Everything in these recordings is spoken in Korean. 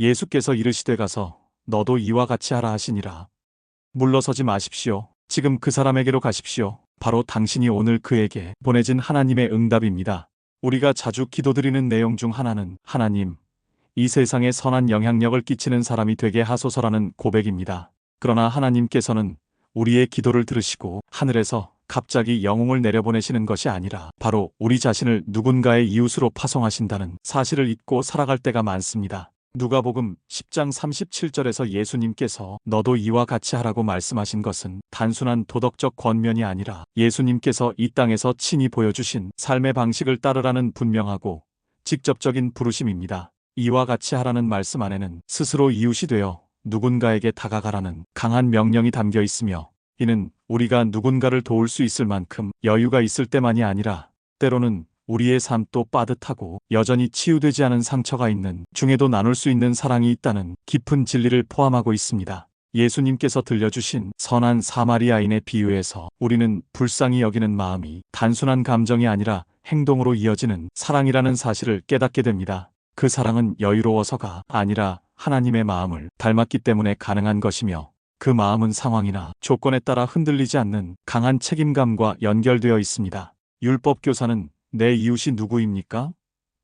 예수께서 이르시되 가서 너도 이와 같이 하라 하시니라. 물러서지 마십시오. 지금 그 사람에게로 가십시오. 바로 당신이 오늘 그에게 보내진 하나님의 응답입니다. 우리가 자주 기도드리는 내용 중 하나는 하나님, 이 세상에 선한 영향력을 끼치는 사람이 되게 하소서라는 고백입니다. 그러나 하나님께서는 우리의 기도를 들으시고 하늘에서 갑자기 영웅을 내려보내시는 것이 아니라 바로 우리 자신을 누군가의 이웃으로 파송하신다는 사실을 잊고 살아갈 때가 많습니다. 누가복음 10장 37절에서 예수님께서 너도 이와 같이 하라고 말씀하신 것은 단순한 도덕적 권면이 아니라 예수님께서 이 땅에서 친히 보여주신 삶의 방식을 따르라는 분명하고 직접적인 부르심입니다. 이와 같이 하라는 말씀 안에는 스스로 이웃이 되어 누군가에게 다가가라는 강한 명령이 담겨 있으며 이는 우리가 누군가를 도울 수 있을 만큼 여유가 있을 때만이 아니라 때로는 우리의 삶도 빠듯하고 여전히 치유되지 않은 상처가 있는 중에도 나눌 수 있는 사랑이 있다는 깊은 진리를 포함하고 있습니다. 예수님께서 들려주신 선한 사마리아인의 비유에서 우리는 불쌍히 여기는 마음이 단순한 감정이 아니라 행동으로 이어지는 사랑이라는 사실을 깨닫게 됩니다. 그 사랑은 여유로워서가 아니라 하나님의 마음을 닮았기 때문에 가능한 것이며 그 마음은 상황이나 조건에 따라 흔들리지 않는 강한 책임감과 연결되어 있습니다. 율법교사는 내 이웃이 누구입니까?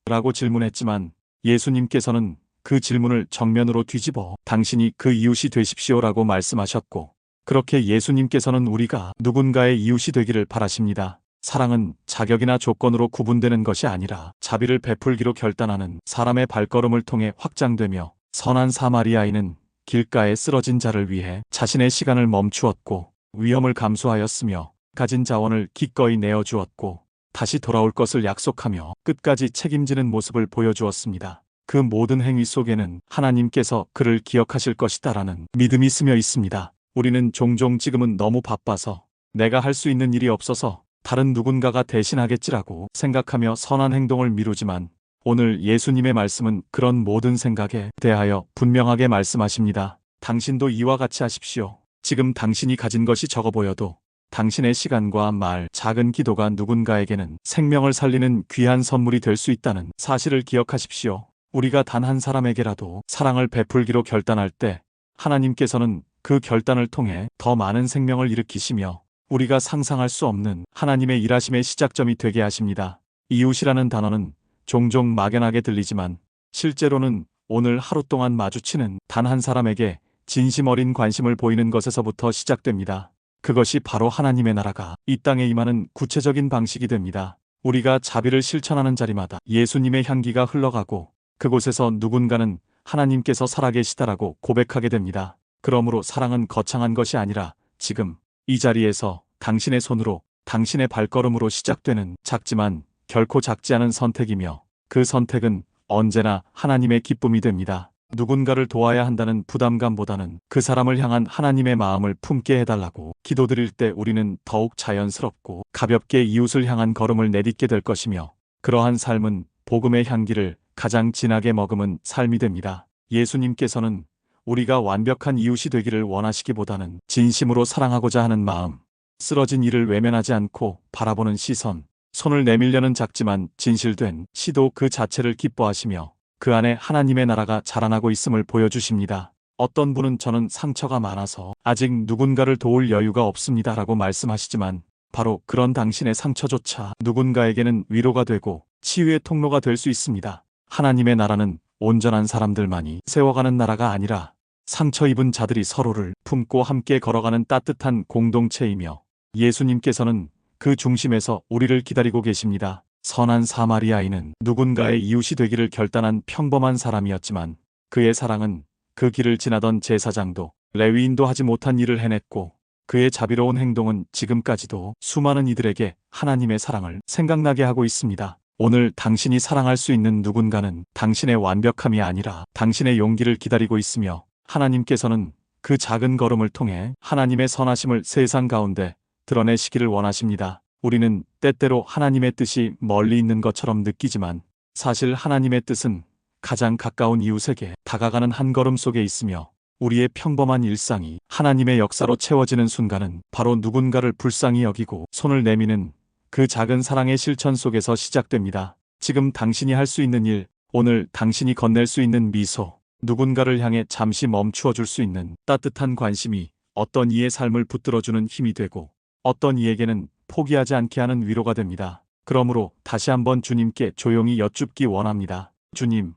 라고 질문했지만 예수님께서는 그 질문을 정면으로 뒤집어 당신이 그 이웃이 되십시오라고 말씀하셨고 그렇게 예수님께서는 우리가 누군가의 이웃이 되기를 바라십니다. 사랑은 자격이나 조건으로 구분되는 것이 아니라 자비를 베풀기로 결단하는 사람의 발걸음을 통해 확장되며 선한 사마리아인은 길가에 쓰러진 자를 위해 자신의 시간을 멈추었고 위험을 감수하였으며 가진 자원을 기꺼이 내어주었고 다시 돌아올 것을 약속하며 끝까지 책임지는 모습을 보여주었습니다. 그 모든 행위 속에는 하나님께서 그를 기억하실 것이다라는 믿음이 스며 있습니다. 우리는 종종 지금은 너무 바빠서 내가 할 수 있는 일이 없어서 다른 누군가가 대신하겠지라고 생각하며 선한 행동을 미루지만 오늘 예수님의 말씀은 그런 모든 생각에 대하여 분명하게 말씀하십니다. 당신도 이와 같이 하십시오. 지금 당신이 가진 것이 적어 보여도 당신의 시간과 말, 작은 기도가 누군가에게는 생명을 살리는 귀한 선물이 될 수 있다는 사실을 기억하십시오. 우리가 단 한 사람에게라도 사랑을 베풀기로 결단할 때 하나님께서는 그 결단을 통해 더 많은 생명을 일으키시며 우리가 상상할 수 없는 하나님의 일하심의 시작점이 되게 하십니다. 이웃이라는 단어는 종종 막연하게 들리지만 실제로는 오늘 하루 동안 마주치는 단 한 사람에게 진심 어린 관심을 보이는 것에서부터 시작됩니다. 그것이 바로 하나님의 나라가 이 땅에 임하는 구체적인 방식이 됩니다. 우리가 자비를 실천하는 자리마다 예수님의 향기가 흘러가고 그곳에서 누군가는 하나님께서 살아계시다라고 고백하게 됩니다. 그러므로 사랑은 거창한 것이 아니라 지금 이 자리에서 당신의 손으로 당신의 발걸음으로 시작되는 작지만 결코 작지 않은 선택이며 그 선택은 언제나 하나님의 기쁨이 됩니다. 누군가를 도와야 한다는 부담감보다는 그 사람을 향한 하나님의 마음을 품게 해달라고 기도드릴 때 우리는 더욱 자연스럽고 가볍게 이웃을 향한 걸음을 내딛게 될 것이며 그러한 삶은 복음의 향기를 가장 진하게 머금은 삶이 됩니다. 예수님께서는 우리가 완벽한 이웃이 되기를 원하시기보다는 진심으로 사랑하고자 하는 마음, 쓰러진 이를 외면하지 않고 바라보는 시선, 손을 내밀려는 작지만 진실된 시도 그 자체를 기뻐하시며 그 안에 하나님의 나라가 자라나고 있음을 보여주십니다. 어떤 분은 저는 상처가 많아서 아직 누군가를 도울 여유가 없습니다 라고 말씀하시지만 바로 그런 당신의 상처조차 누군가에게는 위로가 되고 치유의 통로가 될 수 있습니다. 하나님의 나라는 온전한 사람들만이 세워가는 나라가 아니라 상처 입은 자들이 서로를 품고 함께 걸어가는 따뜻한 공동체이며 예수님께서는 그 중심에서 우리를 기다리고 계십니다. 선한 사마리아인은 누군가의 이웃이 되기를 결단한 평범한 사람이었지만 그의 사랑은 그 길을 지나던 제사장도 레위인도 하지 못한 일을 해냈고 그의 자비로운 행동은 지금까지도 수많은 이들에게 하나님의 사랑을 생각나게 하고 있습니다. 오늘 당신이 사랑할 수 있는 누군가는 당신의 완벽함이 아니라 당신의 용기를 기다리고 있으며 하나님께서는 그 작은 걸음을 통해 하나님의 선하심을 세상 가운데 드러내시기를 원하십니다. 우리는 때때로 하나님의 뜻이 멀리 있는 것처럼 느끼지만 사실 하나님의 뜻은 가장 가까운 이웃에게 다가가는 한 걸음 속에 있으며 우리의 평범한 일상이 하나님의 역사로 채워지는 순간은 바로 누군가를 불쌍히 여기고 손을 내미는 그 작은 사랑의 실천 속에서 시작됩니다. 지금 당신이 할 수 있는 일, 오늘 당신이 건넬 수 있는 미소, 누군가를 향해 잠시 멈추어 줄 수 있는 따뜻한 관심이 어떤 이의 삶을 붙들어주는 힘이 되고 어떤 이에게는 포기하지 않게 하는 위로가 됩니다. 그러므로 다시 한번 주님께 조용히 여쭙기 원합니다. 주님,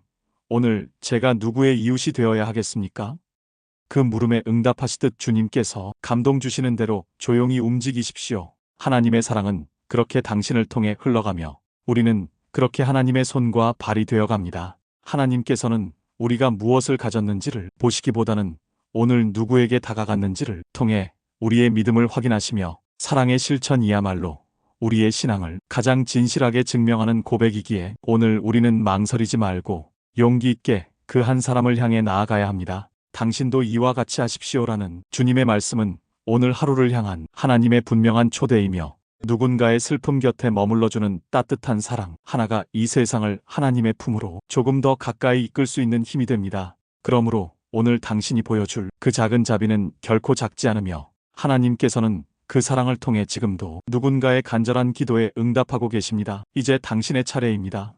오늘 제가 누구의 이웃이 되어야 하겠습니까? 그 물음에 응답하시듯 주님께서 감동 주시는 대로 조용히 움직이십시오. 하나님의 사랑은 그렇게 당신을 통해 흘러가며 우리는 그렇게 하나님의 손과 발이 되어 갑니다. 하나님께서는 우리가 무엇을 가졌는지를 보시기보다는 오늘 누구에게 다가갔는지를 통해 우리의 믿음을 확인하시며 사랑의 실천이야말로 우리의 신앙을 가장 진실하게 증명하는 고백이기에 오늘 우리는 망설이지 말고 용기 있게 그 한 사람을 향해 나아가야 합니다. 당신도 이와 같이 하십시오라는 주님의 말씀은 오늘 하루를 향한 하나님의 분명한 초대이며 누군가의 슬픔 곁에 머물러주는 따뜻한 사랑 하나가 이 세상을 하나님의 품으로 조금 더 가까이 이끌 수 있는 힘이 됩니다. 그러므로 오늘 당신이 보여줄 그 작은 자비는 결코 작지 않으며 하나님께서는 그 사랑을 통해 지금도 누군가의 간절한 기도에 응답하고 계십니다. 이제 당신의 차례입니다.